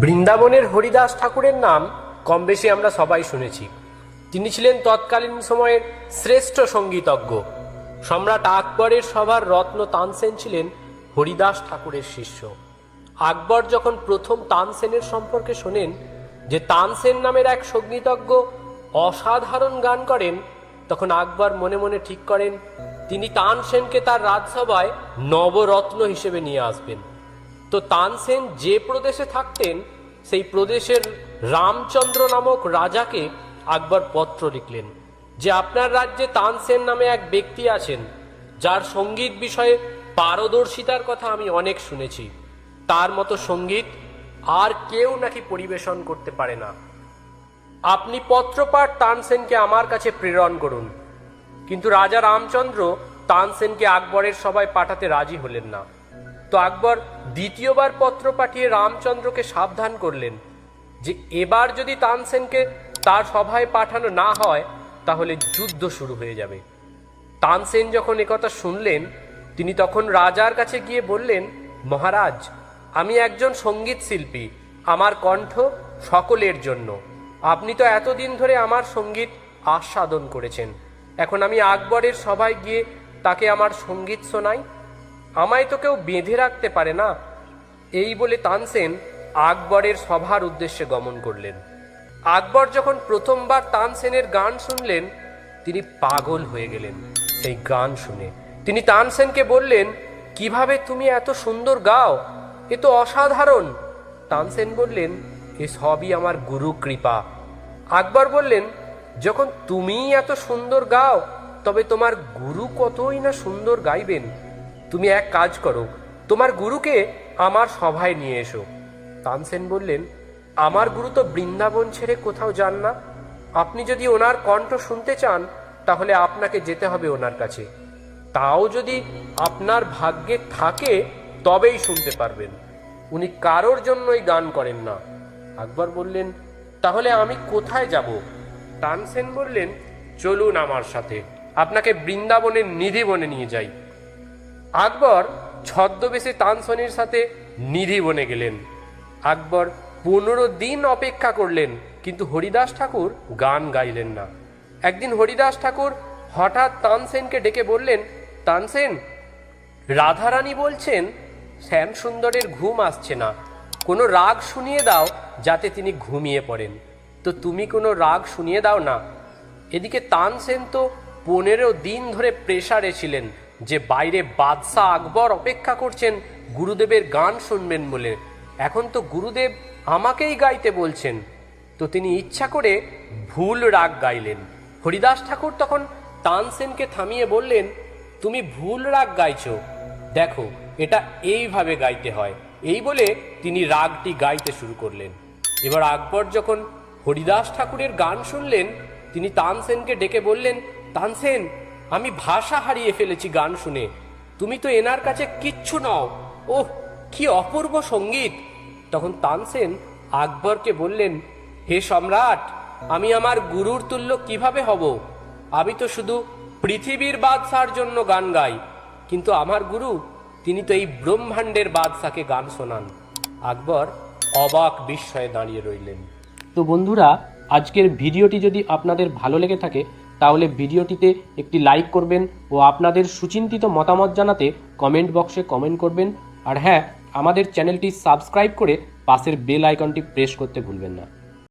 বৃন্দাবনের হরিদাস ঠাকুরের নাম কম বেশি আমরা সবাই শুনেছি। তিনি ছিলেন তৎকালীন সময়ের শ্রেষ্ঠ সঙ্গীতজ্ঞ। সম্রাট আকবরের সভার রত্ন তানসেন ছিলেন হরিদাস ঠাকুরের শিষ্য। আকবর যখন প্রথম তানসেনের সম্পর্কে শোনেন যে তানসেন নামের এক সঙ্গীতজ্ঞ অসাধারণ গান করেন, তখন আকবর মনে মনে ঠিক করেন, তিনি তানসেনকে তার রাজসভায় নবরত্ন হিসেবে নিয়ে আসবেন। তো তানসেন যে প্রদেশে থাকতেন, সেই প্রদেশের রামচন্দ্র নামক রাজাকে আকবর পত্র লিখলেন, যে আপনার রাজ্যে তানসেন নামে এক ব্যক্তি আছেন, যার সংগীত বিষয়ে পারদর্শিতার কথা আমি অনেক শুনেছি। তার মতো সংগীত আর কেউ নাকি পরিবেশন করতে পারে না। আপনি পত্রপাঠ তানসেনকে আমার কাছে প্রেরণ করুন। কিন্তু রাজা রামচন্দ্র তানসেনকে আকবরের সবাই পাঠাতে রাজি হলেন না। তো আকবর দ্বিতীয়বার পত্র পাঠিয়ে রামচন্দ্রকে সাবধান করলেন যে এবার যদি তানসেনকে তার সভায় পাঠানো না হয়, তাহলে যুদ্ধ শুরু হয়ে যাবে। তানসেন যখন একথা শুনলেন, তিনি তখন রাজার কাছে গিয়ে বললেন, মহারাজ, আমি একজন সংগীত শিল্পী, আমার কণ্ঠ সকলের জন্য। আপনি তো এতদিন ধরে আমার সংগীত আস্বাদন করেছেন। এখন আমি আকবরের সভায় গিয়ে তাকে আমার সংগীত শোনাই। আমায় তো কেউ বেঁধে রাখতে পারে না। এই বলে তানসেন আকবরের সভার উদ্দেশ্যে গমন করলেন। আকবর যখন প্রথমবার তানসেনের গান শুনলেন, তিনি পাগল হয়ে গেলেন সেই গান শুনে। তিনি তানসেনকে বললেন, কীভাবে তুমি এত সুন্দর গাও? এ তো অসাধারণ। তানসেন বললেন, এ সবই আমার গুরু কৃপা। আকবর বললেন, যখন তুমিই এত সুন্দর গাও, তবে তোমার গুরু কতই না সুন্দর গাইবেন? তুমি এক কাজ করো, তোমার গুরুকে আমার সভায় নিয়ে এসো। তানসেন বললেন, আমার গুরু তো বৃন্দাবন ছেড়ে কোথাও যান না। আপনি যদি ওনার কণ্ঠ শুনতে চান, তাহলে আপনাকে যেতে হবে ওনার কাছে। তাও যদি আপনার ভাগ্যে থাকে, তবেই শুনতে পারবেন। উনি কারোর জন্যই গান করেন না। আকবর বললেন, তাহলে আমি কোথায় যাব? তানসেন বললেন, চলুন আমার সাথে। আপনাকে বৃন্দাবনের নিধি বনে নিয়ে যাই। আকবর ছদ্মবেশে তানসনির সাথে নিধি বনে গেলেন। আকবর পনেরো দিন অপেক্ষা করলেন, কিন্তু হরিদাস ঠাকুর গান গাইলেন না। একদিন হরিদাস ঠাকুর হঠাৎ তানসেনকে ডেকে বললেন, তানসেন, রাধারানী বলছেন শ্যাম সুন্দরের ঘুম আসছে না। কোনো রাগ শুনিয়ে দাও, যাতে তিনি ঘুমিয়ে পড়েন। তো তুমি কোনো রাগ শুনিয়ে দাও না। এদিকে তানসেন তো পনেরো দিন ধরে প্রেসারে ছিলেন যে বাইরে বাদশাহ আকবর অপেক্ষা করছেন, গুরুদেবের গান শুনবেন বলে। এখন তো গুরুদেব আমাকেই গাইতে বলছেন। তো তিনি ইচ্ছা করে ভুল রাগ গাইলেন। হরিদাস ঠাকুর তখন তানসেনকে থামিয়ে বললেন, তুমি ভুল রাগ গাইছ। দেখো, এটা এইভাবে গাইতে হয়। এই বলে তিনি রাগটি গাইতে শুরু করলেন। এবার আকবর যখন হরিদাস ঠাকুরের গান শুনলেন, তিনি তানসেনকে ডেকে বললেন তানসেন আমি ভাষা হারিয়ে ফেলেছি গান শুনে। তুমি তো এনার কাছে কিচ্ছু নও। ওহ, কি অপূর্ব সংগীত। তখন তানসেন আকবরকে বললেন, হে সম্রাট, আমি আমার গুরুর তুল্য কীভাবে হব? আমি তো শুধু পৃথিবীর বাদশার জন্য গান গাই। কিন্তু আমার গুরু, তিনি তো এই ব্রহ্মাণ্ডের বাদশাকে গান শোনান। আকবর অবাক বিস্ময়ে দাঁড়িয়ে রইলেন। তো বন্ধুরা, আজকের ভিডিওটি যদি আপনাদের ভালো লেগে থাকে তাহলে ভিডিওটিতে একটি লাইক করবেন ও আপনাদের সুচিন্তিত মতামত জানাতে কমেন্ট বক্সে কমেন্ট করবেন। আর হ্যাঁ আমাদের চ্যানেলটি সাবস্ক্রাইব করে পাশের বেল আইকনটি প্রেস করতে ভুলবেন না।